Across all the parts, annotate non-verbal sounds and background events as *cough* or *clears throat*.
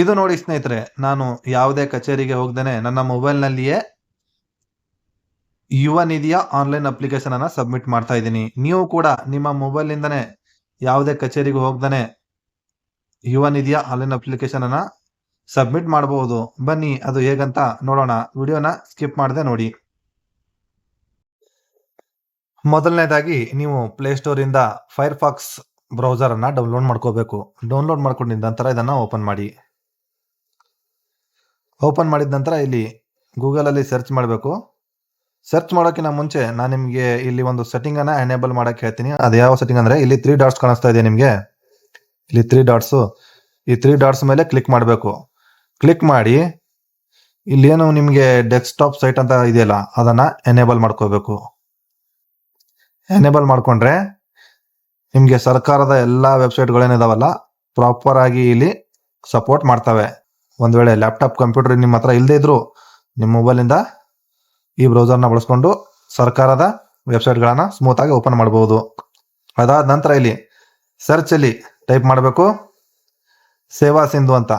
ಇದು ನೋಡಿ ಸ್ನೇಹಿತರೆ, ನಾನು ಯಾವುದೇ ಕಚೇರಿಗೆ ಹೋಗ್ದೇನೆ ನನ್ನ ಮೊಬೈಲ್ನಲ್ಲಿಯೇ ಯುವ ನಿಧಿಯ ಆನ್ಲೈನ್ ಅಪ್ಲಿಕೇಶನ್ ಅನ್ನ ಸಬ್ಮಿಟ್ ಮಾಡ್ತಾ ಇದ್ದೀನಿ. ನೀವು ಕೂಡ ನಿಮ್ಮ ಮೊಬೈಲ್ನಿಂದನೇ ಯಾವುದೇ ಕಚೇರಿಗೆ ಹೋಗ್ದೇನೆ ಯುವ ನಿಧಿಯ ಆನ್ಲೈನ್ ಅಪ್ಲಿಕೇಶನ್ ಅನ್ನ ಸಬ್ಮಿಟ್ ಮಾಡಬಹುದು ಬನ್ನಿ, ಅದು ಹೇಗಂತ ನೋಡೋಣ. ವಿಡಿಯೋನ ಸ್ಕಿಪ್ ಮಾಡದೆ ನೋಡಿ. ಮೊದಲನೇದಾಗಿ ನೀವು ಪ್ಲೇಸ್ಟೋರ್ ಇಂದ ಫೈರ್ಫಾಕ್ಸ್ ಬ್ರೌಸರ್ ಅನ್ನ ಡೌನ್ಲೋಡ್ ಮಾಡ್ಕೋಬೇಕು. ಡೌನ್ಲೋಡ್ ಮಾಡ್ಕೊಂಡಿದ್ದ ನಂತರ ಇದನ್ನ ಓಪನ್ ಮಾಡಿ. ಓಪನ್ ಮಾಡಿದ ನಂತರ ಇಲ್ಲಿ ಗೂಗಲಲ್ಲಿ ಸರ್ಚ್ ಮಾಡಬೇಕು. ಸರ್ಚ್ ಮಾಡೋಕ್ಕಿಂತ ಮುಂಚೆ ನಾನು ನಿಮಗೆ ಇಲ್ಲಿ ಒಂದು ಸೆಟ್ಟಿಂಗನ್ನು ಎನೇಬಲ್ ಮಾಡೋಕ್ಕೆ ಹೇಳ್ತೀನಿ. ಅದು ಯಾವ ಸೆಟ್ಟಿಂಗ್ ಅಂದರೆ ಇಲ್ಲಿ ತ್ರೀ ಡಾಟ್ಸ್ ಕಾಣಿಸ್ತಾ ಇದೆ ನಿಮಗೆ. ಇಲ್ಲಿ ತ್ರೀ ಡಾಟ್ಸು ಈ ತ್ರೀ ಡಾಟ್ಸ್ ಮೇಲೆ ಕ್ಲಿಕ್ ಮಾಡಬೇಕು. ಕ್ಲಿಕ್ ಮಾಡಿ, ಇಲ್ಲೇನು ನಿಮಗೆ ಡೆಸ್ಕ್ಟಾಪ್ ಸೈಟ್ ಅಂತ ಇದೆಯಲ್ಲ, ಅದನ್ನು ಎನೇಬಲ್ ಮಾಡ್ಕೋಬೇಕು. ಎನೇಬಲ್ ಮಾಡಿಕೊಂಡ್ರೆ ನಿಮಗೆ ಸರ್ಕಾರದ ಎಲ್ಲ ವೆಬ್ಸೈಟ್ಗಳೇನಿದಾವಲ್ಲ ಪ್ರಾಪರ್ ಆಗಿ ಇಲ್ಲಿ ಸಪೋರ್ಟ್ ಮಾಡ್ತವೆ. ಒಂದ್ ವೇಳೆ ಲ್ಯಾಪ್ಟಾಪ್ ಕಂಪ್ಯೂಟರ್ ನಿಮ್ಮ ಹತ್ರ ಇಲ್ಲದೆ ಇದ್ರು ನಿಮ್ಮ ಮೊಬೈಲಿಂದ ಈ ಬ್ರೌಸರ್ನ ಬಳಸ್ಕೊಂಡು ಸರ್ಕಾರದ ವೆಬ್ಸೈಟ್ಗಳನ್ನು ಸ್ಮೂತ್ ಆಗಿ ಓಪನ್ ಮಾಡಬಹುದು ಅದಾದ ನಂತರ ಇಲ್ಲಿ ಸರ್ಚ್ ಅಲ್ಲಿ ಟೈಪ್ ಮಾಡಬೇಕು. ಸೇವಾ ಸಿಂಧು ಅಂತ.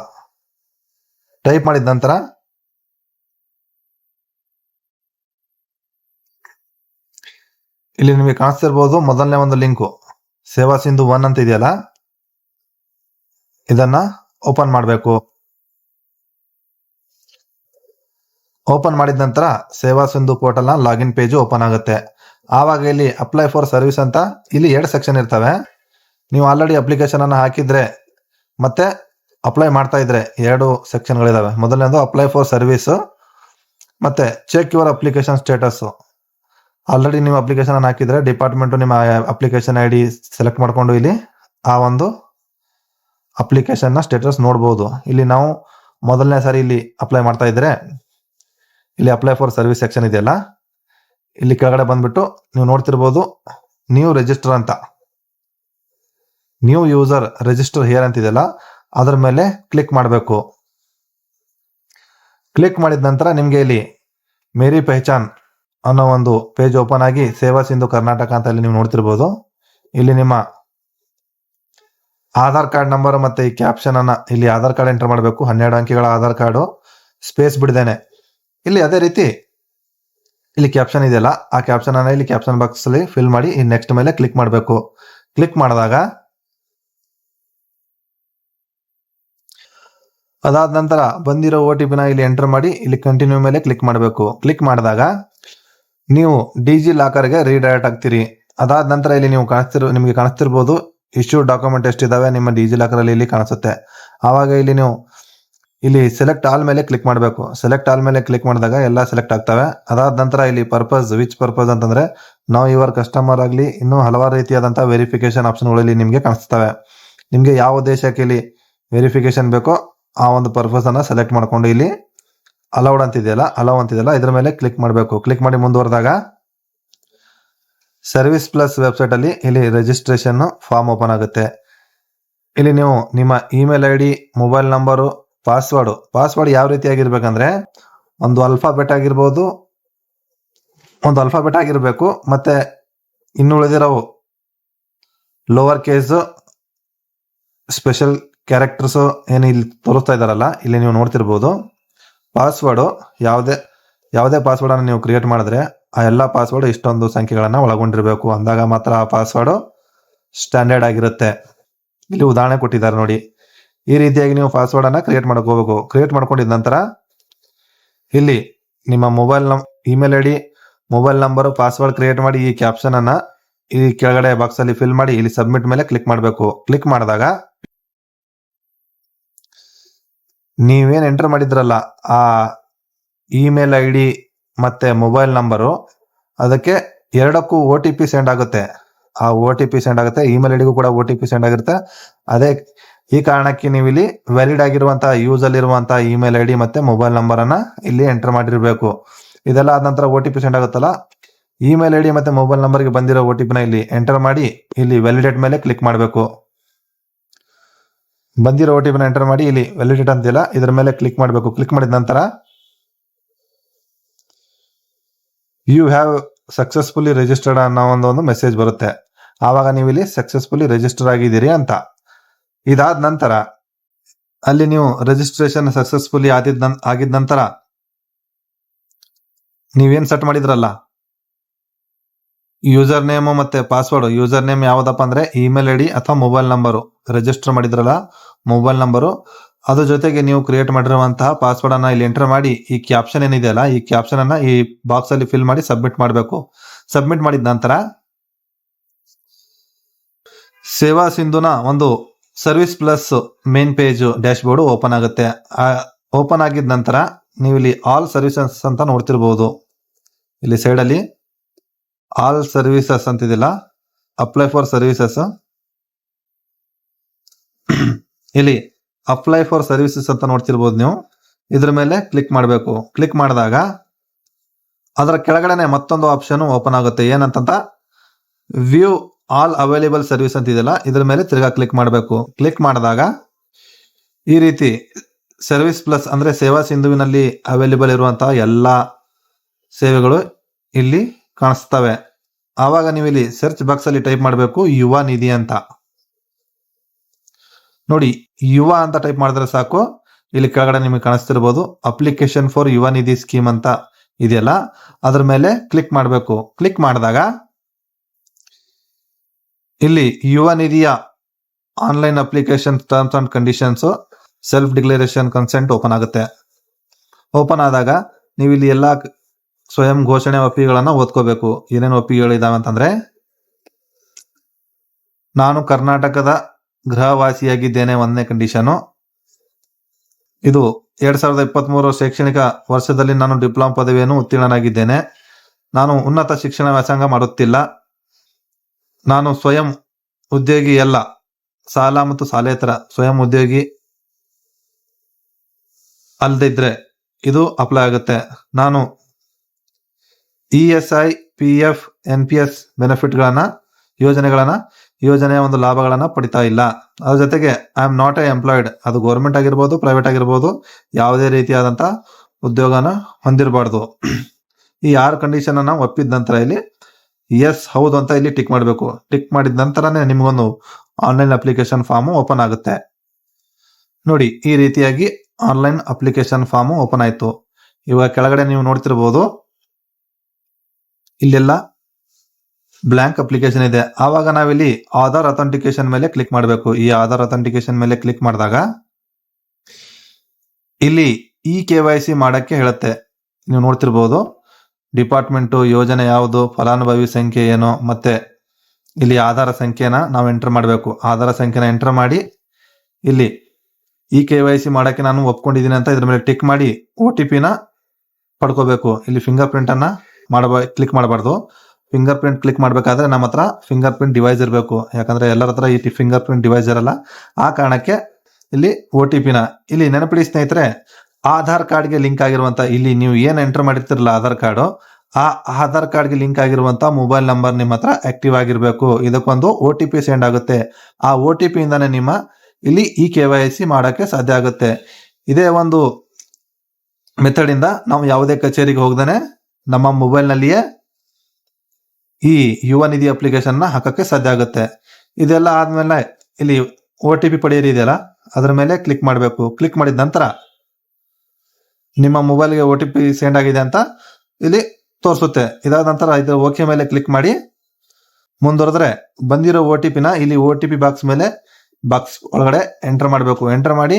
ಟೈಪ್ ಮಾಡಿದ ನಂತರ ಇಲ್ಲಿ ನಿಮಗೆ ಕಾಣಿಸ್ತಿರ್ಬೋದು ಮೊದಲನೇ ಒಂದು ಲಿಂಕು ಸೇವಾ ಸಿಂಧು ಒನ್ ಅಂತ ಇದೆಯಲ್ಲ? ಇದನ್ನ ಓಪನ್ ಮಾಡಬೇಕು. ಓಪನ್ ಮಾಡಿದ ನಂತರ ಸೇವಾ ಸಿಂಧು ಪೋರ್ಟಲ್ನ ಲಾಗಿನ್ ಪೇಜು ಓಪನ್ ಆಗುತ್ತೆ. ಆವಾಗ ಇಲ್ಲಿ ಅಪ್ಲೈ ಫಾರ್ ಸರ್ವಿಸ್ ಅಂತ ಇಲ್ಲಿ ಎರಡು ಸೆಕ್ಷನ್ ಇರ್ತವೆ. ನೀವು ಆಲ್ರೆಡಿ ಅಪ್ಲಿಕೇಶನ್ ಅನ್ನ ಹಾಕಿದ್ರೆ ಮತ್ತೆ ಅಪ್ಲೈ ಮಾಡ್ತಾ ಇದ್ರೆ ಎರಡು ಸೆಕ್ಷನ್ಗಳಿದ್ದಾವೆ ಮೊದಲನೇದು ಅಪ್ಲೈ ಫಾರ್ ಸರ್ವಿಸ್, ಮತ್ತೆ check your application status already ನೀವು ಅಪ್ಲಿಕೇಶನ್ ಅನ್ನು ಹಾಕಿದ್ರೆ ಡಿಪಾರ್ಟ್ಮೆಂಟ್ ನಿಮ್ಮ ಅಪ್ಲಿಕೇಶನ್ ಐ ಡಿ ಸೆಲೆಕ್ಟ್ ಮಾಡಿಕೊಂಡು ಇಲ್ಲಿ ಆ ಒಂದು ಅಪ್ಲಿಕೇಶನ್ನ ಸ್ಟೇಟಸ್ ನೋಡಬಹುದು ಇಲ್ಲಿ ನಾವು ಮೊದಲನೇ ಸಾರಿ ಇಲ್ಲಿ ಅಪ್ಲೈ ಮಾಡ್ತಾ ಇದ್ರೆ ಇಲ್ಲಿ ಅಪ್ಲೈ ಫಾರ್ ಸರ್ವಿಸ್ ಸೆಕ್ಷನ್ ಇದೆಯಲ್ಲ? ಇಲ್ಲಿ ಕೆಳಗಡೆ ಬಂದ್ಬಿಟ್ಟು ನೀವು ನೋಡ್ತಿರ್ಬೋದು ನ್ಯೂ ರಿಜಿಸ್ಟರ್ ಅಂತ. ನ್ಯೂ ಯೂಸರ್ ರಿಜಿಸ್ಟರ್ ಹಿಯರ್ ಅಂತಿದೆಯಲ್ಲ ಅದ್ರ ಮೇಲೆ ಕ್ಲಿಕ್ ಮಾಡಬೇಕು. ಕ್ಲಿಕ್ ಮಾಡಿದ ನಂತರ ನಿಮಗೆ ಇಲ್ಲಿ ಮೇರಿ ಪೆಹಚಾನ್ ಅನ್ನೋ ಒಂದು ಪೇಜ್ ಓಪನ್ ಆಗಿ ಸೇವಾ ಸಿಂಧು ಕರ್ನಾಟಕ ಅಂತ ಇಲ್ಲಿ ನೀವು ನೋಡ್ತಿರ್ಬೋದು. ಇಲ್ಲಿ ನಿಮ್ಮ ಆಧಾರ್ ಕಾರ್ಡ್ ನಂಬರ್ ಮತ್ತೆ ಈ ಕ್ಯಾಪ್ಷನ್ ಅನ್ನ ಇಲ್ಲಿ ಆಧಾರ್ ಕಾರ್ಡ್ ಎಂಟರ್ ಮಾಡಬೇಕು. ಹನ್ನೆರಡು ಅಂಕಿಗಳ ಆಧಾರ್ ಕಾರ್ಡು ಸ್ಪೇಸ್ ಬಿಡ್ದೇನೆ. ಇಲ್ಲಿ ಅದೇ ರೀತಿ ಇಲ್ಲಿ ಕ್ಯಾಪ್ಷನ್ ಇದೆಯಲ್ಲ, ಆ ಕ್ಯಾಪ್ಷನ್ ಅನ್ನ ಇಲ್ಲಿ ಕ್ಯಾಪ್ಷನ್ ಬಾಕ್ಸ್ ಅಲ್ಲಿ ಫಿಲ್ ಮಾಡಿ ಈ ನೆಕ್ಸ್ಟ್ ಮೇಲೆ ಕ್ಲಿಕ್ ಮಾಡಬೇಕು. ಕ್ಲಿಕ್ ಮಾಡಿದಾಗ ಅದಾದ ನಂತರ ಬಂದಿರೋ ಓ ಟಿ ಪಿನ ಇಲ್ಲಿ ಎಂಟರ್ ಮಾಡಿ ಇಲ್ಲಿ ಕಂಟಿನ್ಯೂ ಮೇಲೆ ಕ್ಲಿಕ್ ಮಾಡಬೇಕು. ಕ್ಲಿಕ್ ಮಾಡಿದಾಗ ನೀವು ಡಿ ಜಿ ಲಾಕರ್ಗೆ ರೀಡೈರೆಕ್ಟ್ ಆಗ್ತೀರಿ. ಅದಾದ ನಂತರ ಇಲ್ಲಿ ನೀವು ಕಾಣಿಸ್ತಿರೋ, ನಿಮಗೆ ಕಾಣಿಸ್ತಿರ್ಬೋದು ಇಶ್ಯೂ ಡಾಕ್ಯುಮೆಂಟ್ ಎಷ್ಟಿದಾವೆ, ನಿಮ್ಮ ಡಿ ಜಿ ಲಾಕರ್ ಅಲ್ಲಿ ಇಲ್ಲಿ ಕಾಣಿಸುತ್ತೆ. ಆವಾಗ ಇಲ್ಲಿ ನೀವು ಇಲ್ಲಿ ಸೆಲೆಕ್ಟ್ ಆಲ್ ಮೇಲೆ ಕ್ಲಿಕ್ ಮಾಡಬೇಕು. ಸೆಲೆಕ್ಟ್ ಆಲ್ ಮೇಲೆ ಕ್ಲಿಕ್ ಮಾಡಿದಾಗ ಎಲ್ಲ ಸೆಲೆಕ್ಟ್ ಆಗ್ತವೆ. ಅದಾದ ನಂತರ ಇಲ್ಲಿ ಪರ್ಪಸ್ ವಿಚ್ ಪರ್ಪಸ್ ಅಂತಂದ್ರೆ ನಾವು ಇವರ್ ಕಸ್ಟಮರ್ ಆಗಲಿ ಇನ್ನೂ ಹಲವಾರು ರೀತಿಯಾದಂತಹ ವೆರಿಫಿಕೇಶನ್ ಆಪ್ಷನ್ಗಳು ಇಲ್ಲಿ ನಿಮಗೆ ಕಾಣಿಸ್ತವೆ. ನಿಮಗೆ ಯಾವ ಉದ್ದೇಶಕ್ಕೆ ಇಲ್ಲಿ ವೆರಿಫಿಕೇಶನ್ ಬೇಕೋ ಆ ಒಂದು ಪರ್ಪಸ್ ಸೆಲೆಕ್ಟ್ ಮಾಡಿಕೊಂಡು ಇಲ್ಲಿ ಅಲೌಡ್ ಅಂತಿದೆಯಲ್ಲ ಅಲೌ ಅಂತಿದೆಯಲ್ಲ, ಇದ್ರ ಮೇಲೆ ಕ್ಲಿಕ್ ಮಾಡಬೇಕು. ಕ್ಲಿಕ್ ಮಾಡಿ ಮುಂದುವರೆದಾಗ ಸರ್ವಿಸ್ ಪ್ಲಸ್ ವೆಬ್ಸೈಟ್ ಅಲ್ಲಿ ಇಲ್ಲಿ ರಿಜಿಸ್ಟ್ರೇಷನ್ ಫಾರ್ಮ್ ಓಪನ್ ಆಗುತ್ತೆ. ಇಲ್ಲಿ ನೀವು ನಿಮ್ಮ email I D mobile number password password ಯಾವ ರೀತಿ ಆಗಿರ್ಬೇಕಂದ್ರೆ ಒಂದು ಅಲ್ಫಾಬೆಟ್ ಆಗಿರ್ಬೋದು, ಒಂದು ಅಲ್ಫಾಬೆಟ್ ಆಗಿರಬೇಕು, ಮತ್ತೆ ಇನ್ನು ಉಳಿದಿರೋ ಲೋವರ್ ಕೇಸ್ ಸ್ಪೆಷಲ್ ಕ್ಯಾರೆಕ್ಟರ್ಸು ಏನು ಇಲ್ಲಿ ತೋರಿಸ್ತಾ ಇದ್ದಾರಲ್ಲ, ಇಲ್ಲಿ ನೀವು ನೋಡ್ತಿರ್ಬೋದು. ಪಾಸ್ವರ್ಡ್ ಯಾವುದೇ ಯಾವುದೇ ಪಾಸ್ವರ್ಡ್ ಅನ್ನು ನೀವು ಕ್ರಿಯೇಟ್ ಮಾಡಿದ್ರೆ ಆ ಎಲ್ಲ ಪಾಸ್ವರ್ಡ್ ಇಷ್ಟೊಂದು ಸಂಖ್ಯೆಗಳನ್ನು ಒಳಗೊಂಡಿರಬೇಕು. ಅಂದಾಗ ಮಾತ್ರ ಆ ಪಾಸ್ವರ್ಡ್ ಸ್ಟ್ಯಾಂಡರ್ಡ್ ಆಗಿರುತ್ತೆ. ಇಲ್ಲಿ ಉದಾಹರಣೆ ಕೊಟ್ಟಿದ್ದಾರೆ ನೋಡಿ. ಈ ರೀತಿಯಾಗಿ ನೀವು ಪಾಸ್ವರ್ಡ್ ಅನ್ನ ಕ್ರಿಯೇಟ್ ಮಾಡಕ್ ಹೋಗ್ಬೇಕು. ಕ್ರಿಯೇಟ್ ಮಾಡ್ಕೊಂಡಿದ ನಂತರ ಇಲ್ಲಿ ನಿಮ್ಮ ಮೊಬೈಲ್ ನಂ email I D mobile number password create ಮಾಡಿ ಈ ಕ್ಯಾಪ್ಷನ್ ಅನ್ನ ಈ ಕೆಳಗಡೆ ಬಾಕ್ಸ್ ಅಲ್ಲಿ ಫಿಲ್ ಮಾಡಿ ಇಲ್ಲಿ ಸಬ್ಮಿಟ್ ಮೇಲೆ ಕ್ಲಿಕ್ ಮಾಡಬೇಕು. ಕ್ಲಿಕ್ ಮಾಡಿದಾಗ ನೀವೇನು ಎಂಟರ್ ಮಾಡಿದ್ರಲ್ಲ, ಆ ಇಮೇಲ್ ಐ ಡಿ ಮತ್ತೆ ಮೊಬೈಲ್ ನಂಬರು ಅದಕ್ಕೆ ಎರಡಕ್ಕೂ ಒ ಟಿ ಪಿ ಸೆಂಡ್ ಆಗುತ್ತೆ. ಆ ಒ ಟಿ ಪಿ ಸೆಂಡ್ ಆಗುತ್ತೆ ಇಮೇಲ್ ಐಡಿಗೂ ಕೂಡ ಒ ಟಿ ಪಿ ಸೆಂಡ್ ಆಗಿರುತ್ತೆ. ಅದೇ ಈ ಕಾರಣಕ್ಕೆ ನೀವು ಇಲ್ಲಿ ವ್ಯಾಲಿಡ್ ಆಗಿರುವಂತಹ ಯೂಸ್ ಅಲ್ಲಿ ಇರುವಂತಹ ಇಮೇಲ್ ಐ ಡಿ ಮತ್ತೆ ಮೊಬೈಲ್ ನಂಬರ್ ಅನ್ನ ಇಲ್ಲಿ ಎಂಟರ್ ಮಾಡಿರಬೇಕು. ಇದೆಲ್ಲ ಆದ ನಂತರ ಓ ಟಿ ಪಿ ಸೆಂಡ್ ಆಗುತ್ತಲ್ಲ? ಇಮೇಲ್ ಐ ಡಿ ಮತ್ತೆ ಮೊಬೈಲ್ ನಂಬರ್ಗೆ ಬಂದಿರೋ ಓ ಟಿ ಪಿನ ಇಲ್ಲಿ ಎಂಟರ್ ಮಾಡಿ ಇಲ್ಲಿ ವ್ಯಾಲಿಡೇಟ್ ಮೇಲೆ ಕ್ಲಿಕ್ ಮಾಡಬೇಕು. ಬಂದಿರೋ ಓ ಟಿ ಪಿನ ಎಂಟರ್ ಮಾಡಿ ಇಲ್ಲಿ ವ್ಯಾಲಿಡೇಟ್ ಅಂತಿಲ್ಲ ಇದರ ಮೇಲೆ ಕ್ಲಿಕ್ ಮಾಡಬೇಕು. ಕ್ಲಿಕ್ ಮಾಡಿದ ನಂತರ ಯು ಹ್ಯಾವ್ ಸಕ್ಸಸ್ಫುಲಿ ರಿಜಿಸ್ಟರ್ಡ್ ಅನ್ನೋ ಒಂದು ಒಂದು ಮೆಸೇಜ್ ಬರುತ್ತೆ. ಆವಾಗ ನೀವು ಇಲ್ಲಿ ಸಕ್ಸಸ್ಫುಲಿ ರಿಜಿಸ್ಟರ್ ಆಗಿದ್ದೀರಿ ಅಂತ. ಇದಾದ ನಂತರ, ಅಲ್ಲಿ ನೀವು ರಿಜಿಸ್ಟ್ರೇಷನ್ ಸಕ್ಸಸ್ಫುಲಿ ಆದಿದ್ ನಂ- ಆಗಿದ ನಂತರ, ನೀವೇನ್ ಸೆಟ್ ಮಾಡಿದ್ರಲ್ಲ? ಯೂಸರ್ ನೇಮ್ ಮತ್ತೆ ಪಾಸ್ವರ್ಡ್ ಯೂಸರ್ ನೇಮ್ ಯಾವ್ದಪ್ಪ ಅಂದ್ರೆ ಇಮೇಲ್ ಐ ಡಿ ಅಥವಾ ಮೊಬೈಲ್ ನಂಬರು ರಿಜಿಸ್ಟರ್ ಮಾಡಿದ್ರಲ್ಲ ಮೊಬೈಲ್ ನಂಬರು ಅದ್ರ ಜೊತೆಗೆ ನೀವು ಕ್ರಿಯೇಟ್ ಮಾಡಿರುವಂತಹ ಪಾಸ್ವರ್ಡ್ ಅನ್ನ ಇಲ್ಲಿ ಎಂಟರ್ ಮಾಡಿ, ಈ ಕ್ಯಾಪ್ಷನ್ ಏನಿದೆಯಲ್ಲ, ಈ ಕ್ಯಾಪ್ಷನ್ ಅನ್ನ ಈ ಬಾಕ್ಸ್ ಅಲ್ಲಿ ಫಿಲ್ ಮಾಡಿ ಸಬ್ಮಿಟ್ ಮಾಡಬೇಕು. ಸಬ್ಮಿಟ್ ಮಾಡಿದ ನಂತರ, ಸೇವಾ ಸಿಂಧುನ ಒಂದು service plus main page dash board open ಆಗುತ್ತೆ ಓಪನ್ ಆಗಿದ ನಂತರ ನೀವು ಇಲ್ಲಿ ಆಲ್ ಸರ್ವಿಸಸ್ ಅಂತ ನೋಡ್ತಿರ್ಬೋದು. ಇಲ್ಲಿ ಸೈಡಲ್ಲಿ ಆಲ್ ಸರ್ವಿಸಸ್ ಅಂತಿದಿಲ್ಲ ಅಪ್ಲೈ ಫಾರ್ ಸರ್ವಿಸಸ್ ಇಲ್ಲಿ ಅಪ್ಲೈ ಫಾರ್ ಸರ್ವಿಸಸ್ ಅಂತ ನೋಡ್ತಿರ್ಬೋದು ನೀವು. ಇದ್ರ ಮೇಲೆ ಕ್ಲಿಕ್ ಮಾಡಬೇಕು. ಕ್ಲಿಕ್ ಮಾಡಿದಾಗ ಅದರ ಕೆಳಗಡೆನೆ ಮತ್ತೊಂದು ಆಪ್ಷನ್ ಓಪನ್ ಆಗುತ್ತೆ. ಏನಂತ ವ್ಯೂ ಆಲ್ ಅವೈಲೇಬಲ್ ಸರ್ವಿಸ್ ಅಂತ ಇದೆಯಲ್ಲ, ಇದ್ರ ಮೇಲೆ ತಿರ್ಗಾ ಕ್ಲಿಕ್ ಮಾಡಬೇಕು. ಕ್ಲಿಕ್ ಮಾಡಿದಾಗ ಈ ರೀತಿ ಸರ್ವಿಸ್ ಪ್ಲಸ್ ಅಂದ್ರೆ ಸೇವಾ ಸಿಂಧುವಿನಲ್ಲಿ ಅವೈಲೇಬಲ್ ಇರುವಂತಹ ಎಲ್ಲ ಸೇವೆಗಳು ಇಲ್ಲಿ ಕಾಣಿಸ್ತವೆ. ಆವಾಗ ನೀವು ಇಲ್ಲಿ ಸರ್ಚ್ ಬಾಕ್ಸ್ ಅಲ್ಲಿ ಟೈಪ್ ಮಾಡಬೇಕು, ಯುವ ನಿಧಿ ಅಂತ. ನೋಡಿ, ಯುವ ಅಂತ ಟೈಪ್ ಮಾಡಿದ್ರೆ ಸಾಕು. ಇಲ್ಲಿ ಕೆಳಗಡೆ ನಿಮಗೆ ಕಾಣಿಸ್ತಿರ್ಬೋದು ಅಪ್ಲಿಕೇಶನ್ ಫಾರ್ ಯುವ ನಿಧಿ ಸ್ಕೀಮ್ ಅಂತ ಇದೆಯಲ್ಲ, ಅದ್ರ ಮೇಲೆ ಕ್ಲಿಕ್ ಮಾಡಬೇಕು. ಕ್ಲಿಕ್ ಮಾಡಿದಾಗ ಇಲ್ಲಿ ಯುವ ನಿಧಿಯ online application terms and conditions self declaration consent open ಆಗುತ್ತೆ. ಓಪನ್ ಆದಾಗ ನೀವು ಇಲ್ಲಿ ಎಲ್ಲ ಸ್ವಯಂ ಘೋಷಣೆ ಒಪ್ಪಿಗೆಗಳನ್ನು ಓದ್ಕೋಬೇಕು. ಏನೇನು ಒಪ್ಪಿಗೆಗಳಿದಾವೆ ಅಂತಂದ್ರೆ, ನಾನು ಕರ್ನಾಟಕದ ಗೃಹವಾಸಿಯಾಗಿದ್ದೇನೆ ಒಂದನೇ ಕಂಡೀಷನು ಇದು ಎರಡ್ ಸಾವಿರದ ಇಪ್ಪತ್ತ್ ಮೂರು ಶೈಕ್ಷಣಿಕ ವರ್ಷದಲ್ಲಿ ನಾನು ಡಿಪ್ಲೊಮಾ ಪದವಿಯನ್ನು ಉತ್ತೀರ್ಣನಾಗಿದ್ದೇನೆ. ನಾನು ಉನ್ನತ ಶಿಕ್ಷಣ ವ್ಯಾಸಂಗ ಮಾಡುತ್ತಿಲ್ಲ. ನಾನು ಸ್ವಯಂ ಉದ್ಯೋಗಿ ಅಲ್ಲ. ಸಾಲ ಮತ್ತು ಸಾಲೇತರ ಸ್ವಯಂ ಉದ್ಯೋಗಿ ಅಲ್ದಿದ್ರೆ ಇದು ಅಪ್ಲೈ ಆಗುತ್ತೆ. ನಾನು E S I P F N P S ಬೆನಿಫಿಟ್ಗಳನ್ನ ಯೋಜನೆಗಳನ್ನ, ಯೋಜನೆಯ ಒಂದು ಲಾಭಗಳನ್ನ ಪಡಿತಾ ಇಲ್ಲ. ಅದ್ರ ಜೊತೆಗೆ I am not a employed ಅದು ಗೌರ್ಮೆಂಟ್ ಆಗಿರ್ಬೋದು ಪ್ರೈವೇಟ್ ಆಗಿರ್ಬೋದು, ಯಾವುದೇ ರೀತಿಯಾದಂತ ಉದ್ಯೋಗನ ಹೊಂದಿರಬಾರ್ದು. ಈ ಆರು ಕಂಡೀಷನ್ ಒಪ್ಪಿದ ನಂತರ ಇಲ್ಲಿ ಎಸ್ ಹೌದು ಅಂತ ಇಲ್ಲಿ ಟಿಕ್ ಮಾಡಬೇಕು. ಟಿಕ್ ಮಾಡಿದ ನಂತರನೇ ನಿಮಗೊಂದು ಆನ್ಲೈನ್ ಅಪ್ಲಿಕೇಶನ್ ಫಾರ್ಮ್ ಓಪನ್ ಆಗುತ್ತೆ. ನೋಡಿ, ಈ ರೀತಿಯಾಗಿ ಆನ್ಲೈನ್ ಅಪ್ಲಿಕೇಶನ್ ಫಾರ್ಮ್ ಓಪನ್ ಆಯಿತು. ಇವಾಗ ಕೆಳಗಡೆ ನೀವು ನೋಡ್ತಿರ್ಬೋದು. ಇಲ್ಲೆಲ್ಲ ಬ್ಲಾಂಕ್ ಅಪ್ಲಿಕೇಶನ್ ಇದೆ. ಆವಾಗ ನಾವಿಲ್ಲಿ ಆಧಾರ್ ಅಥೆಂಟಿಕೇಶನ್ ಮೇಲೆ ಕ್ಲಿಕ್ ಮಾಡಬೇಕು. ಈ ಆಧಾರ್ ಅಥೆಂಟಿಕೇಶನ್ ಮೇಲೆ ಕ್ಲಿಕ್ ಮಾಡಿದಾಗ ಇಲ್ಲಿ ಇ ಕೆ ವೈ ಸಿ ಮಾಡೋಕ್ಕೆ ಹೇಳುತ್ತೆ. ನೀವು ನೋಡ್ತಿರ್ಬೋದು. ಡಿಪಾರ್ಟ್ಮೆಂಟ್ ಯೋಜನೆ ಯಾವುದು, ಫಲಾನುಭವಿ ಸಂಖ್ಯೆ ಏನು, ಮತ್ತೆ ಇಲ್ಲಿ ಆಧಾರ ಸಂಖ್ಯೆನ ನಾವು ಎಂಟರ್ ಮಾಡಬೇಕು. ಆಧಾರ ಸಂಖ್ಯೆನ ಎಂಟರ್ ಮಾಡಿ ಇಲ್ಲಿ ಈ ಕೆ ವೈ ಸಿ ಮಾಡೋಕ್ಕೆ ನಾನು ಒಪ್ಕೊಂಡಿದ್ದೀನಿ ಅಂತ ಇದ್ರ ಮೇಲೆ ಟಿಕ್ ಮಾಡಿ ಒ ಟಿ ಪಿನ ಪಡ್ಕೋಬೇಕು. ಇಲ್ಲಿ ಫಿಂಗರ್ ಪ್ರಿಂಟನ್ನು ಮಾಡಬ ಕ್ಲಿಕ್ ಮಾಡಬಾರ್ದು. ಫಿಂಗರ್ ಪ್ರಿಂಟ್ ಕ್ಲಿಕ್ ಮಾಡಬೇಕಾದ್ರೆ ನಮ್ಮ ಹತ್ರ ಫಿಂಗರ್ ಪ್ರಿಂಟ್ ಡಿವೈಸ್ ಇರಬೇಕು. ಯಾಕಂದ್ರೆ ಎಲ್ಲರ ಹತ್ರ ಈ ಫಿಂಗರ್ ಪ್ರಿಂಟ್ ಡಿವೈಸ್ ಇರಲ್ಲ. ಆ ಕಾರಣಕ್ಕೆ ಇಲ್ಲಿ ಒ ಟಿ ಪಿನ, ಇಲ್ಲಿ ನೆನಪಿಡಿ ಸ್ನೇಹಿತರೆ ಆಧಾರ್ ಕಾರ್ಡ್ಗೆ ಲಿಂಕ್ ಆಗಿರುವಂಥ ಇಲ್ಲಿ ನೀವು ಏನು ಎಂಟರ್ ಮಾಡಿರ್ತಿರಲ್ಲ ಆಧಾರ್ ಕಾರ್ಡ್, ಆ ಆಧಾರ್ ಕಾರ್ಡ್ಗೆ ಲಿಂಕ್ ಆಗಿರುವಂಥ ಮೊಬೈಲ್ ನಂಬರ್ ನಿಮ್ಮ ಹತ್ರ ಆಕ್ಟಿವ್ ಆಗಿರ್ಬೇಕು. ಇದಕ್ಕೊಂದು ಒ ಟಿ ಪಿ ಸೆಂಡ್ ಆಗುತ್ತೆ. ಆ ಒ ಟಿ ಪಿ ಇಂದಾನೆ ನಿಮ್ಮ ಇಲ್ಲಿ ಇ ಕೆ ವೈ ಸಿ ಮಾಡಕ್ಕೆ ಸಾಧ್ಯ ಆಗುತ್ತೆ. ಇದೇ ಒಂದು ಮೆಥಡ್ ಇಂದ ನಾವು ಯಾವುದೇ ಕಚೇರಿಗೆ ಹೋಗ್ದೇ ನಮ್ಮ ಮೊಬೈಲ್ನಲ್ಲಿಯೇ ಈ ಯುವ ನಿಧಿ ಅಪ್ಲಿಕೇಶನ್ ಹಾಕೋಕ್ಕೆ ಹಾಕಕ್ಕೆ ಸಾಧ್ಯ ಆಗುತ್ತೆ. ಇದೆಲ್ಲ ಆದಮೇಲೆ ಇಲ್ಲಿ ಒ ಟಿ ಪಿ ಪಡೆಯೋದು ಅದ್ರ ಮೇಲೆ ಕ್ಲಿಕ್ ಮಾಡಬೇಕು. ಕ್ಲಿಕ್ ಮಾಡಿದ ನಂತರ ನಿಮ್ಮ ಮೊಬೈಲ್ಗೆ ಒ ಟಿ ಪಿ ಸೆಂಡ್ ಆಗಿದೆ ಅಂತ ಇಲ್ಲಿ ತೋರಿಸುತ್ತೆ. ಇದಾದ ನಂತರ ಇದರ ಓಕೆ ಮೇಲೆ ಕ್ಲಿಕ್ ಮಾಡಿ. ಮುಂದುವರೆದ್ರೆ ಬಂದಿರೋ ಒ ಟಿ ಪಿನ ಇಲ್ಲಿ ಒ ಟಿ ಪಿ ಬಾಕ್ಸ್ ಮೇಲೆ ಬಾಕ್ಸ್ ಒಳಗಡೆ ಎಂಟರ್ ಮಾಡಬೇಕು. ಎಂಟರ್ ಮಾಡಿ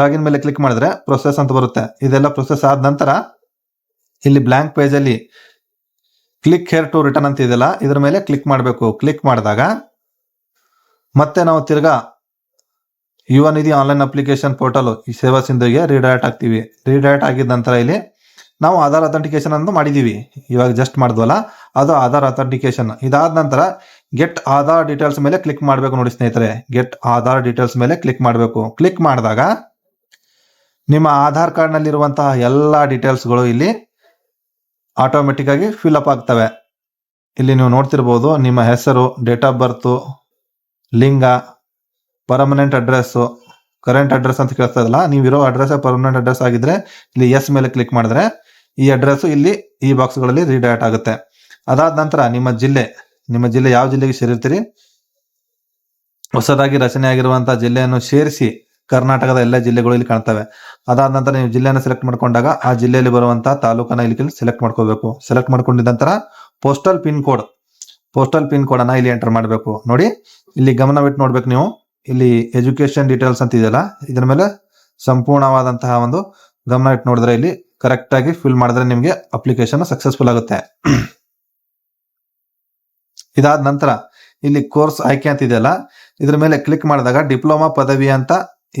ಲಾಗಿನ್ ಮೇಲೆ ಕ್ಲಿಕ್ ಮಾಡಿದ್ರೆ ಪ್ರೊಸೆಸ್ ಅಂತ ಬರುತ್ತೆ. ಇದೆಲ್ಲ ಪ್ರೊಸೆಸ್ ಆದ ನಂತರ ಇಲ್ಲಿ ಬ್ಲಾಂಕ್ ಪೇಜಲ್ಲಿ ಕ್ಲಿಕ್ ಹೇರ್ ಟು ರಿಟರ್ನ್ ಅಂತ ಇದೆಯಲ್ಲ ಇದ್ರ ಮೇಲೆ ಕ್ಲಿಕ್ ಮಾಡಬೇಕು. ಕ್ಲಿಕ್ ಮಾಡಿದಾಗ ಮತ್ತೆ ನಾವು ತಿರ್ಗಾ ಯುವ ನಿಧಿ ಆನ್ಲೈನ್ ಅಪ್ಲಿಕೇಶನ್ ಪೋರ್ಟಲ್ ಈ ಸೇವಾ ಸಿಂಧುಗೆ ರೀಡೈರೆಕ್ಟ್ ಆಗ್ತೀವಿ. ರೀಡೈರೆಕ್ಟ್ ಆಗಿದ ನಂತರ ಇಲ್ಲಿ ನಾವು ಆಧಾರ್ ಅಥೆಂಟಿಕೇಶನ್ ಅಂತ ಮಾಡಿದ್ದೀವಿ ಇವಾಗ ಜಸ್ಟ್ ಮಾಡಿದ್ವಲ್ಲ, ಅದು ಆಧಾರ್ ಅಥೆಂಟಿಕೇಶನ್ ಇದಾದ ನಂತರ ಗೆಟ್ ಆಧಾರ್ ಡೀಟೇಲ್ಸ್ ಮೇಲೆ ಕ್ಲಿಕ್ ಮಾಡಬೇಕು ನೋಡಿ ಸ್ನೇಹಿತರೆ. ಗೆಟ್ ಆಧಾರ್ ಡೀಟೇಲ್ಸ್ ಮೇಲೆ ಕ್ಲಿಕ್ ಮಾಡಬೇಕು. ಕ್ಲಿಕ್ ಮಾಡಿದಾಗ ನಿಮ್ಮ ಆಧಾರ್ ಕಾರ್ಡ್ ಎಲ್ಲ ಡೀಟೇಲ್ಸ್ಗಳು ಇಲ್ಲಿ ಆಟೋಮೆಟಿಕ್ ಆಗಿ ಫಿಲ್ ಅಪ್ ಆಗ್ತವೆ. ಇಲ್ಲಿ ನೀವು ನೋಡ್ತಿರ್ಬೋದು, ನಿಮ್ಮ ಹೆಸರು ಡೇಟ್ ಆಫ್ ಬರ್ತ್ ಲಿಂಗ ಪರ್ಮನೆಂಟ್ ಅಡ್ರೆಸ್ ಕರೆಂಟ್ ಅಡ್ರೆಸ್ ಅಂತ ಕೇಳ್ತಾ ಇದಲ್ಲ ನೀವಿರೋ ಅಡ್ರೆಸ್ ಪರ್ಮನೆಂಟ್ ಅಡ್ರೆಸ್ ಆಗಿದ್ರೆ ಇಲ್ಲಿ ಎಸ್ ಮೇಲೆ ಕ್ಲಿಕ್ ಮಾಡಿದ್ರೆ ಈ ಅಡ್ರೆಸ್ ಇಲ್ಲಿ ಈ ಬಾಕ್ಸ್ಗಳಲ್ಲಿ ರೀಡೈರೆಕ್ಟ್ ಆಗುತ್ತೆ. ಅದಾದ ನಂತರ ನಿಮ್ಮ ಜಿಲ್ಲೆ ನಿಮ್ಮ ಜಿಲ್ಲೆ ಯಾವ ಜಿಲ್ಲೆಗೆ ಸೇರಿರ್ತೀರಿ? ಹೊಸದಾಗಿ ರಚನೆ ಆಗಿರುವಂತಹ ಜಿಲ್ಲೆಯನ್ನು ಸೇರಿಸಿ ಕರ್ನಾಟಕದ ಎಲ್ಲ ಜಿಲ್ಲೆಗಳು ಇಲ್ಲಿ ಕಾಣ್ತವೆ. ಅದಾದ ನಂತರ ನೀವು ಜಿಲ್ಲೆಯನ್ನು ಸೆಲೆಕ್ಟ್ ಮಾಡ್ಕೊಂಡಾಗ ಆ ಜಿಲ್ಲೆಯಲ್ಲಿ ಬರುವಂತಹ ತಾಲೂಕನ್ನ ಇಲ್ಲಿ ಸೆಲೆಕ್ಟ್ ಮಾಡ್ಕೋಬೇಕು. ಸೆಲೆಕ್ಟ್ ಮಾಡ್ಕೊಂಡಿದ ನಂತರ postal pin code postal pin code ಅನ್ನ ಇಲ್ಲಿ ಎಂಟರ್ ಮಾಡಬೇಕು. ನೋಡಿ, ಇಲ್ಲಿ ಗಮನವಿಟ್ಟು ನೋಡ್ಬೇಕು ನೀವು. ಇಲ್ಲಿ ಎಜುಕೇಶನ್ ಡೀಟೇಲ್ಸ್ ಅಂತ ಇದೆಯಲ್ಲ, ಇದರ ಮೇಲೆ ಸಂಪೂರ್ಣವಾದಂತಹ ಒಂದು ಗಮನ ಇಟ್ಟು ನೋಡಿದ್ರೆ ಇಲ್ಲಿ ಕರೆಕ್ಟ್ ಆಗಿ ಫಿಲ್ ಮಾಡಿದ್ರೆ ನಿಮಗೆ ಅಪ್ಲಿಕೇಶನ್ ಸಕ್ಸಸ್ಫುಲ್ ಆಗುತ್ತೆ. ಇದಾದ ನಂತರ ಇಲ್ಲಿ ಕೋರ್ಸ್ ಆಯ್ಕೆ ಅಂತ ಇದೆಯಲ್ಲ, ಇದ್ರ ಮೇಲೆ ಕ್ಲಿಕ್ ಮಾಡಿದಾಗ ಡಿಪ್ಲೊಮಾ ಪದವಿ ಅಂತ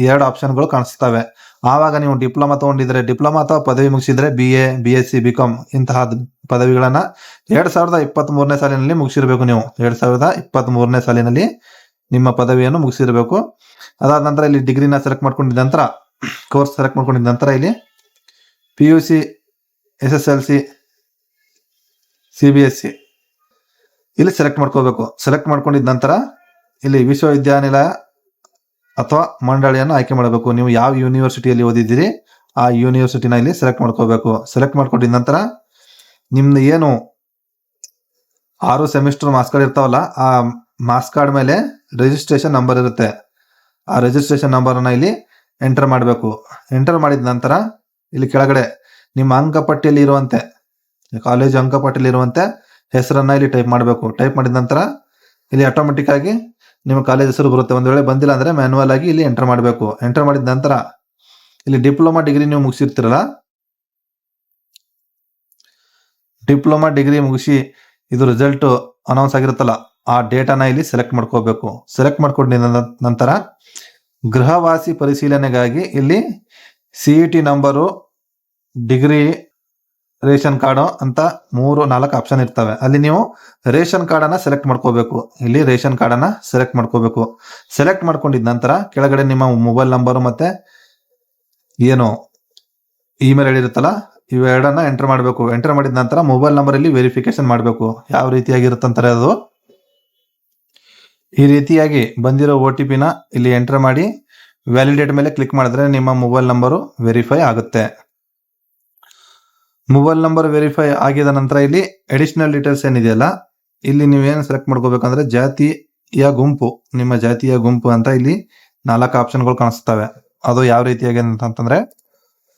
ಎರಡು ಆಪ್ಷನ್ಗಳು ಕಾಣಿಸ್ತವೆ. ಆವಾಗ ನೀವು ಡಿಪ್ಲೊಮಾ ತಗೊಂಡಿದ್ರೆ ಡಿಪ್ಲೊಮಾ ಅಥವಾ ಪದವಿ ಮುಗಿಸಿದ್ರೆ B A B S C B com ಇಂತಹ ಪದವಿಗಳನ್ನ ಎರಡ್ ಸಾವಿರದ ಇಪ್ಪತ್ತ್ ಮೂರನೇ ಸಾಲಿನಲ್ಲಿ ಮುಗಿಸಿರ್ಬೇಕು ನೀವು. ಎರಡ್ ಸಾವಿರದ ಇಪ್ಪತ್ತ್ ಮೂರನೇ ಸಾಲಿನಲ್ಲಿ ನಿಮ್ಮ ಪದವಿಯನ್ನು ಮುಗಿಸಿರಬೇಕು. ಅದಾದ ನಂತರ ಇಲ್ಲಿ ಡಿಗ್ರಿನ ಸೆಲೆಕ್ಟ್ ಮಾಡ್ಕೊಂಡಿದ್ದ ನಂತರ ಕೋರ್ಸ್ ಸೆಲೆಕ್ಟ್ ಮಾಡ್ಕೊಂಡಿದ್ದ ನಂತರ ಇಲ್ಲಿ P U C S S L C C B S C ಇಲ್ಲಿ ಸೆಲೆಕ್ಟ್ ಮಾಡ್ಕೋಬೇಕು. ಸೆಲೆಕ್ಟ್ ಮಾಡ್ಕೊಂಡಿದ ನಂತರ ಇಲ್ಲಿ ವಿಶ್ವವಿದ್ಯಾನಿಲಯ ಅಥವಾ ಮಂಡಳಿಯನ್ನು ಆಯ್ಕೆ ಮಾಡಬೇಕು. ನೀವು ಯಾವ ಯೂನಿವರ್ಸಿಟಿಯಲ್ಲಿ ಓದಿದ್ದೀರಿ, ಆ ಯೂನಿವರ್ಸಿಟಿನ ಇಲ್ಲಿ ಸೆಲೆಕ್ಟ್ ಮಾಡ್ಕೋಬೇಕು. ಸೆಲೆಕ್ಟ್ ಮಾಡ್ಕೊಂಡಿದ ನಂತರ ನಿಮ್ದು ಏನು ಆರು ಸೆಮಿಸ್ಟರ್ ಮಾರ್ಕ್ಸ್ ಕಾರ್ಡ್ ಇರ್ತಾವಲ್ಲ ಆ ಮಾರ್ಕ್ಸ್ ಕಾರ್ಡ್ ಮೇಲೆ ರಿಜಿಸ್ಟ್ರೇಷನ್ ನಂಬರ್ ಇರುತ್ತೆ. ಆ ರಿಜಿಸ್ಟ್ರೇಷನ್ ನಂಬರ್ ಅನ್ನ ಇಲ್ಲಿ ಎಂಟರ್ ಮಾಡಬೇಕು. ಎಂಟರ್ ಮಾಡಿದ ನಂತರ ಇಲ್ಲಿ ಕೆಳಗಡೆ ನಿಮ್ಮ ಅಂಕಪಟ್ಟಿಯಲ್ಲಿ ಇರುವಂತೆ ಕಾಲೇಜ್ ಅಂಕಪಟ್ಟಿಯಲ್ಲಿ ಇರುವಂತೆ ಹೆಸರನ್ನ ಇಲ್ಲಿ ಟೈಪ್ ಮಾಡಬೇಕು. ಟೈಪ್ ಮಾಡಿದ ನಂತರ ಇಲ್ಲಿ ಆಟೋಮೆಟಿಕ್ ಆಗಿ ನಿಮ್ಮ ಕಾಲೇಜ್ ಹೆಸರು ಬರುತ್ತೆ. ಒಂದ್ ವೇಳೆ ಬಂದಿಲ್ಲ ಅಂದ್ರೆ ಮ್ಯಾನ್ಯಲ್ ಆಗಿ ಇಲ್ಲಿ ಎಂಟರ್ ಮಾಡಬೇಕು. ಎಂಟರ್ ಮಾಡಿದ ನಂತರ ಇಲ್ಲಿ ಡಿಪ್ಲೊಮಾ ಡಿಗ್ರಿ ನೀವು ಮುಗಿಸಿರ್ತೀರಲ್ಲ? ಡಿಪ್ಲೊಮಾ ಡಿಗ್ರಿ ಮುಗಿಸಿ ಇದು ರಿಸಲ್ಟ್ ಅನೌನ್ಸ್ ಆಗಿರುತ್ತಲ್ಲ ಆ ಡೇಟಾನ ಇಲ್ಲಿ ಸೆಲೆಕ್ಟ್ ಮಾಡ್ಕೋಬೇಕು. ಸೆಲೆಕ್ಟ್ ಮಾಡ್ಕೊಂಡ ನಂತರ ಗೃಹವಾಸಿ ಪರಿಶೀಲನೆಗಾಗಿ ಇಲ್ಲಿ C E T number degree ration card ಅಂತ ಮೂರು, ನಾಲ್ಕು ಆಪ್ಷನ್ ಇರ್ತವೆ. ಅಲ್ಲಿ ನೀವು ರೇಷನ್ ಕಾರ್ಡನ್ನು ಸೆಲೆಕ್ಟ್ ಮಾಡ್ಕೋಬೇಕು. ಇಲ್ಲಿ ರೇಷನ್ ಕಾರ್ಡನ್ನು ಸೆಲೆಕ್ಟ್ ಮಾಡ್ಕೋಬೇಕು. ಸೆಲೆಕ್ಟ್ ಮಾಡ್ಕೊಂಡಿದ ನಂತರ ಕೆಳಗಡೆ ನಿಮ್ಮ ಮೊಬೈಲ್ ನಂಬರು ಮತ್ತೆ ಏನು ಇಮೇಲ್ ಹೇಳಿರುತ್ತಲ್ಲ ಇವೆರಡನ್ನ ಎಂಟರ್ ಮಾಡಬೇಕು. ಎಂಟರ್ ಮಾಡಿದ ನಂತರ ಮೊಬೈಲ್ ನಂಬರ್ ಇಲ್ಲಿ ವೆರಿಫಿಕೇಶನ್ ಮಾಡಬೇಕು. ಯಾವ ರೀತಿಯಾಗಿರುತ್ತಂತಾರೆ ಅದು ಈ ರೀತಿಯಾಗಿ ಬಂದಿರೋ ಒ ಟಿ ಪಿನ ಇಲ್ಲಿ ಎಂಟರ್ ಮಾಡಿ ವ್ಯಾಲಿಡೇಟ್ ಮೇಲೆ ಕ್ಲಿಕ್ ಮಾಡಿದ್ರೆ ನಿಮ್ಮ ಮೊಬೈಲ್ ನಂಬರು ವೆರಿಫೈ ಆಗುತ್ತೆ. ಮೊಬೈಲ್ ನಂಬರ್ ವೆರಿಫೈ ಆಗಿದ ನಂತರ ಇಲ್ಲಿ ಅಡಿಷನಲ್ ಡೀಟೇಲ್ಸ್ ಏನಿದೆಯಲ್ಲ, ಇಲ್ಲಿ ನೀವೇನು ಸೆಲೆಕ್ಟ್ ಮಾಡ್ಕೋಬೇಕಂದ್ರೆ ಜಾತಿಯ ಗುಂಪು, ನಿಮ್ಮ ಜಾತಿಯ ಗುಂಪು ಅಂತ ಇಲ್ಲಿ ನಾಲ್ಕು ಆಪ್ಷನ್ಗಳು ಕಾಣಿಸ್ತವೆ. ಅದು ಯಾವ ರೀತಿಯಾಗಿ ಅಂತಂದ್ರೆ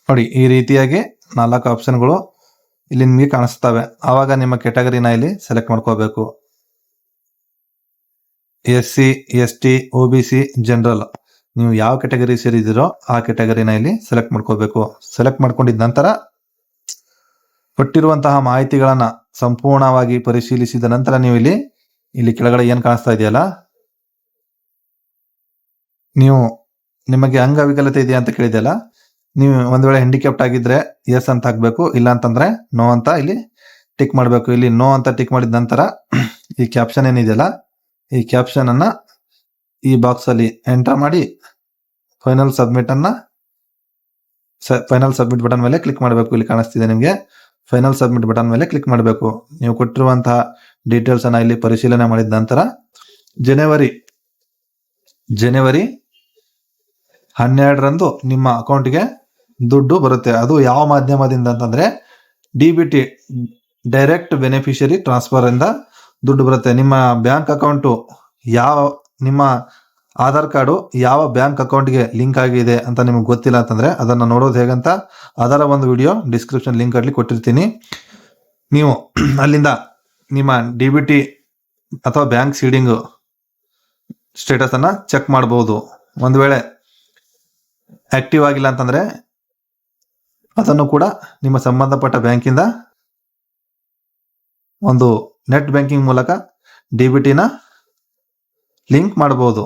ನೋಡಿ ಈ ರೀತಿಯಾಗಿ ನಾಲ್ಕು ಆಪ್ಷನ್ಗಳು ಇಲ್ಲಿ ನಿಮಗೆ ಕಾಣಿಸ್ತವೆ. ಆವಾಗ ನಿಮ್ಮ ಕೆಟಗರಿನ ಇಲ್ಲಿ ಸೆಲೆಕ್ಟ್ ಮಾಡ್ಕೋಬೇಕು. S C S T O B C, general. ನೀವು ಯಾವ ಕೆಟಗರಿ ಸೇರಿದಿರೋ ಆ ಕೆಟಗರಿನ ಇಲ್ಲಿ ಸೆಲೆಕ್ಟ್ ಮಾಡ್ಕೋಬೇಕು. ಸೆಲೆಕ್ಟ್ ಮಾಡ್ಕೊಂಡಿದ ನಂತರ ಕೊಟ್ಟಿರುವಂತಹ ಮಾಹಿತಿಗಳನ್ನ ಸಂಪೂರ್ಣವಾಗಿ ಪರಿಶೀಲಿಸಿದ ನಂತರ ನೀವು ಇಲ್ಲಿ ಇಲ್ಲಿ ಕೆಳಗಡೆ ಏನು ಕಾಣಿಸ್ತಾ ಇದೆಯಲ್ಲ? ನೀವು ನಿಮಗೆ ಅಂಗವಿಕಲತೆ ಇದೆಯಾ ಅಂತ ಕೇಳಿದೆಯಲ್ಲ? ನೀವು ಒಂದ್ ವೇಳೆ ಹ್ಯಾಂಡಿಕ್ಯಾಪ್ಟ್ ಆಗಿದ್ರೆ ಎಸ್ ಅಂತ ಹಾಕ್ಬೇಕು, ಇಲ್ಲ ಅಂತಂದ್ರೆ ನೋ ಅಂತ ಇಲ್ಲಿ ಟಿಕ್ ಮಾಡಬೇಕು. ಇಲ್ಲಿ ನೋ ಅಂತ ಟಿಕ್ ಮಾಡಿದ ನಂತರ ಈ ಕ್ಯಾಪ್ಷನ್ ಏನಿದೆಯಲ್ಲ ಈ ಕ್ಯಾಪ್ಷನ್ ಅನ್ನ ಈ ಬಾಕ್ಸ್ ಅಲ್ಲಿ ಎಂಟರ್ ಮಾಡಿ ಫೈನಲ್ ಸಬ್ಮಿಟ್ ಅನ್ನ ಫೈನಲ್ ಸಬ್ಮಿಟ್ ಬಟನ್ ಮೇಲೆ ಕ್ಲಿಕ್ ಮಾಡಬೇಕು. ಇಲ್ಲಿ ಕಾಣಿಸ್ತಿದೆ ನಿಮಗೆ. ಫೈನಲ್ ಸಬ್ಮಿಟ್ ಬಟನ್ ಮೇಲೆ ಕ್ಲಿಕ್ ಮಾಡಬೇಕು. ನೀವು ಕೊಟ್ಟಿರುವಂತಹ ಡೀಟೇಲ್ಸ್ ಅನ್ನ ಇಲ್ಲಿ ಪರಿಶೀಲನೆ ಮಾಡಿದ ನಂತರ ಜನವರಿ ಜನವರಿ ಹನ್ನೆರಡರಂದು ನಿಮ್ಮ ಅಕೌಂಟ್ಗೆ ದುಡ್ಡು ಬರುತ್ತೆ. ಅದು ಯಾವ ಮಾಧ್ಯಮದಿಂದ ಅಂತಂದ್ರೆ D B T direct beneficiary transfer ಇಂದ ದುಡ್ಡು ಬರುತ್ತೆ. ನಿಮ್ಮ ಬ್ಯಾಂಕ್ ಅಕೌಂಟು ಯಾವ, ನಿಮ್ಮ ಆಧಾರ್ ಕಾರ್ಡು ಯಾವ ಬ್ಯಾಂಕ್ ಅಕೌಂಟ್ಗೆ ಲಿಂಕ್ ಆಗಿದೆ ಅಂತ ನಿಮಗೆ ಗೊತ್ತಿಲ್ಲ ಅಂತಂದ್ರೆ ಅದನ್ನ ನೋಡೋದು ಹೇಗಂತ ಅದರ ಒಂದು ವಿಡಿಯೋ ಡಿಸ್ಕ್ರಿಪ್ಷನ್ ಲಿಂಕ್ ಅಲ್ಲಿ ಕೊಟ್ಟಿರ್ತೀನಿ. ನೀವು *clears throat* ಅಲ್ಲಿಂದ ನಿಮ್ಮ ಡಿ ಬಿ ಟಿ ಅಥವಾ ಬ್ಯಾಂಕ್ ಸೀಡಿಂಗ್ ಸ್ಟೇಟಸ್ ಅನ್ನ ಚೆಕ್ ಮಾಡಬಹುದು ಒಂದು ವೇಳೆ ಆಕ್ಟಿವ್ ಆಗಿಲ್ಲ ಅಂತಂದ್ರೆ ಅದನ್ನು ಕೂಡ ನಿಮ್ಮ ಸಂಬಂಧಪಟ್ಟ ಬ್ಯಾಂಕಿಂದ ಒಂದು ನೆಟ್ ಬ್ಯಾಂಕಿಂಗ್ ಮೂಲಕ ಡಿ ಬಿ ಟಿನ ಲಿಂಕ್ ಮಾಡಬಹುದು